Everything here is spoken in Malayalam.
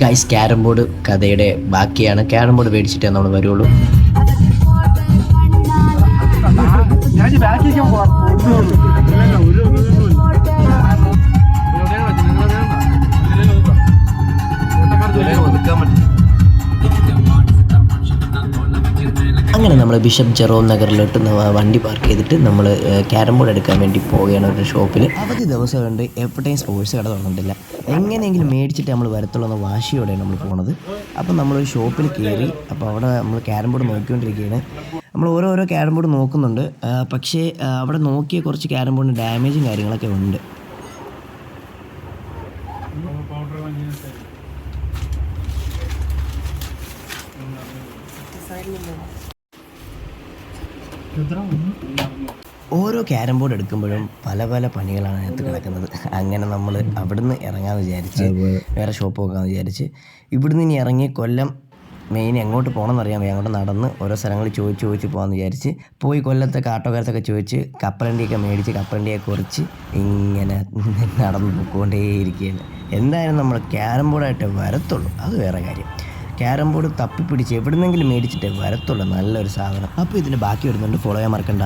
ഗൈസ് ക്യാരം ബോർഡ് കഥയുടെ ബാക്കിയാണ്. ക്യാരം ബോർഡ് മേടിച്ചിട്ടേ നമ്മൾ വരുള്ളൂ. ഞാൻ ബാക്കിലേക്ക് അങ്ങനെ നമ്മൾ ബിഷപ്പ് ജെറോം നഗറിലോട്ട് വണ്ടി പാർക്ക് ചെയ്തിട്ട് നമ്മൾ ക്യാരം ബോർഡ് എടുക്കാൻ വേണ്ടി പോവുകയാണ് ഒരു ഷോപ്പിൽ അവധി ദിവസം കൊണ്ട് എപ്പോഴത്തേയും സ്പോർട്സ് കട തുറന്നിട്ടില്ല. എങ്ങനെയെങ്കിലും മേടിച്ചിട്ട് നമ്മൾ വരത്തുള്ളൂ എന്ന വാശിയോടെയാണ് നമ്മൾ പോണത്. അപ്പം നമ്മളൊരു ഷോപ്പിൽ കയറി അപ്പോൾ അവിടെ നമ്മൾ ക്യാരം ബോർഡ് നോക്കിക്കൊണ്ടിരിക്കുകയാണ്. നമ്മൾ ഓരോരോ ക്യാരം ബോർഡ് നോക്കുന്നുണ്ട് പക്ഷേ അവിടെ നോക്കിയ കുറച്ച് ക്യാരം ബോർഡിന് ഡാമേജും കാര്യങ്ങളൊക്കെ ഉണ്ട്. ഓരോ ക്യാരം ബോർഡ് എടുക്കുമ്പോഴും പല പല പണികളാണ് അതിനകത്ത് കിടക്കുന്നത്. അങ്ങനെ നമ്മൾ അവിടുന്ന് ഇറങ്ങാൻ വിചാരിച്ച് വേറെ ഷോപ്പ് നോക്കാമെന്ന് വിചാരിച്ച് ഇവിടുന്ന് ഇനി ഇറങ്ങി കൊല്ലം മെയിൻ എങ്ങോട്ട് പോകണം അറിയാൻ വയ്യ. അങ്ങോട്ട് നടന്ന് ഓരോ സ്ഥലങ്ങൾ ചോദിച്ച് ചോദിച്ച് പോകാമെന്ന് വിചാരിച്ച് പോയി കൊല്ലത്തെ കാട്ടോകാരത്തൊക്കെ ചോദിച്ച് കപ്പലണ്ടിയൊക്കെ മേടിച്ച് കപ്പലണ്ടിയെ കുറിച്ച് ഇങ്ങനെ നടന്ന് പോയിക്കൊണ്ടേയിരിക്കുകയാണ് എന്തായാലും നമ്മൾ ക്യാരം ബോർഡായിട്ട് വരത്തുള്ളൂ. അത് വേറെ കാര്യം. ക്യാരം ബോർഡ് തപ്പിപ്പിടിച്ച് എവിടുന്നെങ്കിലും മേടിച്ചിട്ടേ വരത്തുള്ളൂ നല്ലൊരു സാധനം. അപ്പോൾ ഇതിന്റെ ബാക്കി വരുന്നുണ്ട് ഫോളോ ചെയ്യാൻ മറക്കണ്ട.